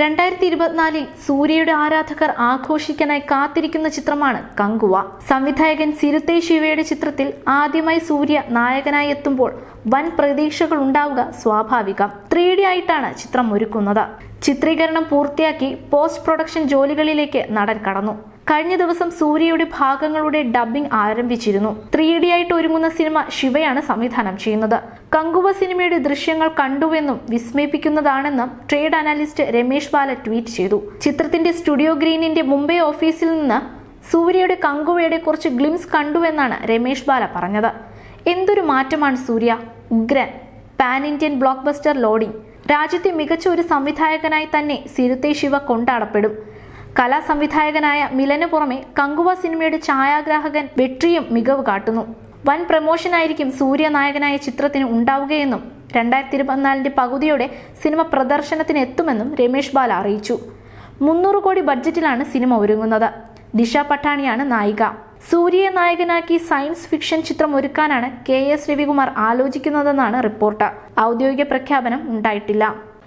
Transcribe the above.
രണ്ടായിരത്തി ഇരുപത്തിനാലിൽ സൂര്യയുടെ ആരാധകർ ആഘോഷിക്കാനായി കാത്തിരിക്കുന്ന ചിത്രമാണ് കങ്കുവ. സംവിധായകൻ സിരുത്തെ ശിവയുടെ ചിത്രത്തിൽ ആദ്യമായി സൂര്യ നായകനായി എത്തുമ്പോൾ വൻ പ്രതീക്ഷകൾ ഉണ്ടാവുക സ്വാഭാവികം. ത്രീ ഡി ആയിട്ടാണ് ചിത്രം ഒരുക്കുന്നത്. ചിത്രീകരണം പൂർത്തിയാക്കി പോസ്റ്റ് പ്രൊഡക്ഷൻ ജോലികളിലേക്ക് നടൻ കടന്നു. കഴിഞ്ഞ ദിവസം സൂര്യയുടെ ഭാഗങ്ങളുടെ ഡബ്ബിംഗ് ആരംഭിച്ചിരുന്നു. ത്രീ ഡി ആയിട്ട് ഒരുങ്ങുന്ന സിനിമ ശിവയാണ് സംവിധാനം ചെയ്യുന്നത്. കങ്കുവ സിനിമയുടെ ദൃശ്യങ്ങൾ കണ്ടുവെന്നും വിസ്മയിപ്പിക്കുന്നതാണെന്നും trade analyst Ramesh Bala tweet ചെയ്തു. ചിത്രത്തിന്റെ സ്റ്റുഡിയോ ഗ്രീനിന്റെ മുംബൈ ഓഫീസിൽ നിന്ന് സൂര്യയുടെ കങ്കുവയുടെ കുറച്ച് ഗ്ലിംസ് കണ്ടുവെന്നാണ് രമേഷ് ബാല പറഞ്ഞത്. എന്തൊരു മാറ്റമാണ് സൂര്യ? ഉഗ്രൻ pan Indian block buster loading. രാജ്യത്തെ മികച്ച ഒരു സംവിധായകനായി തന്നെ സിരുത്തെ ശിവ കൊണ്ടാടപ്പെടും. കലാ സംവിധായകനായ മിലന് പുറമെ കങ്കുവ സിനിമയുടെ ഛായാഗ്രാഹകൻ വെട്രിയും മികവ് കാട്ടുന്നു. വൻ പ്രമോഷനായിരിക്കും സൂര്യ നായകനായ ചിത്രത്തിന് ഉണ്ടാവുകയെന്നും രണ്ടായിരത്തി ഇരുപത്തിനാലിന്റെ പകുതിയോടെ സിനിമ പ്രദർശനത്തിന് എത്തുമെന്നും രമേഷ് ബാല അറിയിച്ചു. മുന്നൂറ് കോടി ബഡ്ജറ്റിലാണ് സിനിമ ഒരുങ്ങുന്നത്. ദിശ പട്ടാണിയാണ് നായിക. സൂര്യയെ നായകനാക്കി സയൻസ് ഫിക്ഷൻ ചിത്രം ഒരുക്കാനാണ് കെ എസ് രവികുമാർ ആലോചിക്കുന്നതെന്നാണ് റിപ്പോർട്ട്. ഔദ്യോഗിക പ്രഖ്യാപനം ഉണ്ടായിട്ടില്ല.